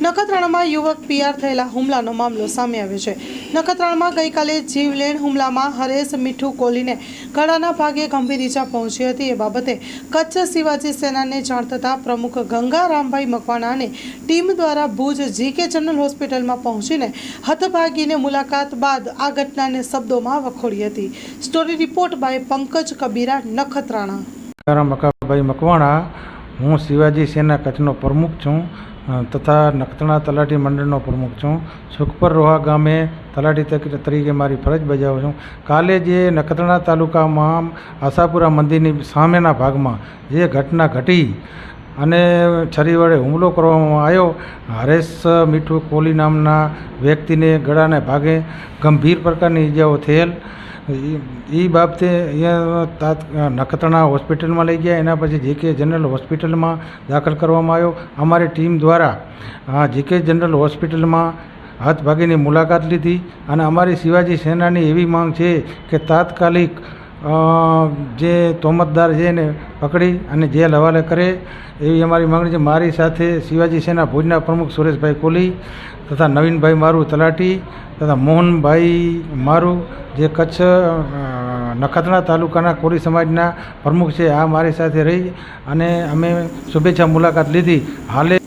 નખત્રાણામાં યુવક પીઆર થયેલા હુમલાનો મામલો સામે આવ્યો છે. નખત્રાણામાં ગઈકાલે જીવલેણ હુમલામાં હરેશ મીઠું કોલીને ગળાના ભાગે ગંભીર ઈજા પહોંચી હતી. એ બાબતે કચ્છ શિવાજી સેનાને જાણ થતાં પ્રમુખ ગંગારામભાઈ મકવાણા અને ટીમ દ્વારા ભુજ જીકે જનરલ હોસ્પિટલમાં પહોંચીને હતભાગીને મુલાકાત બાદ આ ઘટનાને શબ્દોમાં વખોડી હતી. Story report by Pankaj Kabira, Nakhatrana. Makwana હું શિવાજી સેના કચ્છનો પ્રમુખ છું તથા નખત્રાણા તલાટી મંડળનો પ્રમુખ છું. સુખપર રોહા ગામે તલાટી તરીકે મારી ફરજ બજાવું છું. કાલે જે નખત્રાણા તાલુકામાં આશાપુરા મંદિરની સામેના ભાગમાં જે ઘટના ઘટી અને છરી વડે હુમલો કરવામાં આવ્યો, હરેશ મીઠું કોહલી નામના વ્યક્તિને ગળાને ભાગે ગંભીર પ્રકારની ઈજાઓ થયેલ એ બાબતે અહીંયા તાત, નખત્રાણા હોસ્પિટલમાં લઈ ગયા. એના પછી જીકે જનરલ હોસ્પિટલમાં દાખલ કરવામાં આવ્યો. અમારી ટીમ દ્વારા જે કે જનરલ હોસ્પિટલમાં હાથ ભાગીની મુલાકાત લીધી. અને અમારી શિવાજી સેનાની એવી માંગ છે કે તાત્કાલિક જે તોમતદાર છે એને પકડી અને જેલ હવાલે કરે, એવી અમારી માંગણી છે. મારી સાથે શિવાજી સેના ભુજના પ્રમુખ સુરેશભાઈ કોહલી તથા નવીનભાઈ મારું તલાટી તથા મોહનભાઈ મારું, જે કચ્છ નખત્રાણા તાલુકાના કોળી સમાજના પ્રમુખ છે, આ મારી સાથે રહી અને અમે શુભેચ્છા મુલાકાત લીધી. હાલે